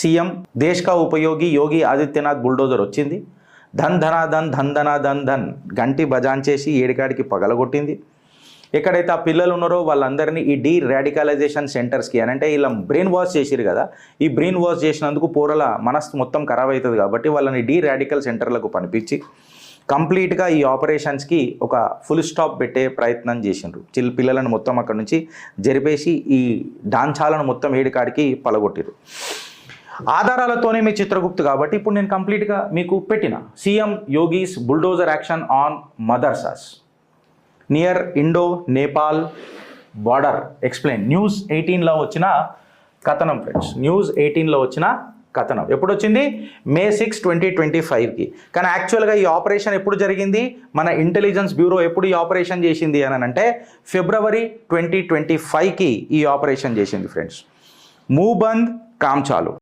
CM దేశ్ కా ఉపయోగి Yogi Adityanath bulldozer వచ్చింది. ధన్ ధనా ధన్ ధన్ ధనా ధన్ ధన్ గంటి బజాన్ చేసి ఏడికాడికి పగలగొట్టింది. ఎక్కడైతే ఆ పిల్లలు ఉన్నారో వాళ్ళందరినీ ఈ డీ రాడికలైజేషన్ సెంటర్స్కి అని అంటే ఇలా బ్రెయిన్ వాష్ చేసిరు కదా ఈ బ్రెయిన్ వాష్ చేసినందుకు పోరల మనస్సు మొత్తం ఖరాబ్ అవుతుంది కాబట్టి వాళ్ళని డీ రాడికల్ సెంటర్లకు పంపించి కంప్లీట్గా ఈ ఆపరేషన్స్కి ఒక ఫుల్ స్టాప్ పెట్టే ప్రయత్నం చేసిండ్రు. చిల్ పిల్లలను మొత్తం అక్కడ నుంచి జరిపేసి ఈ డాన్చాలను మొత్తం ఏడికాడికి పలగొట్టిరు ఆధారాలతోనే మీ చిత్రగుప్తు కాబట్టి ఇప్పుడు నేను కంప్లీట్గా మీకు పెట్టిన. CM Yogi's bulldozer action on madrasas near Indo Nepal border. Explain. News ఎయిటీన్లో వచ్చిన కథనం ఫ్రెండ్స్. న్యూస్ ఎయిటీన్లో వచ్చిన కథనం. ఎప్పుడు వచ్చింది మే సిక్స్ ట్వంటీ ట్వంటీ ఫైవ్కి. కానీ యాక్చువల్గా ఈ ఆపరేషన్ ఎప్పుడు జరిగింది? మన ఇంటెలిజెన్స్ బ్యూరో ఎప్పుడు ఈ ఆపరేషన్ చేసింది అని అంటే ఫిబ్రవరి ట్వంటీ ట్వంటీ ఫైవ్కి ఈ ఆపరేషన్ చేసింది ఫ్రెండ్స్. మూబంద్ కామ్చాలు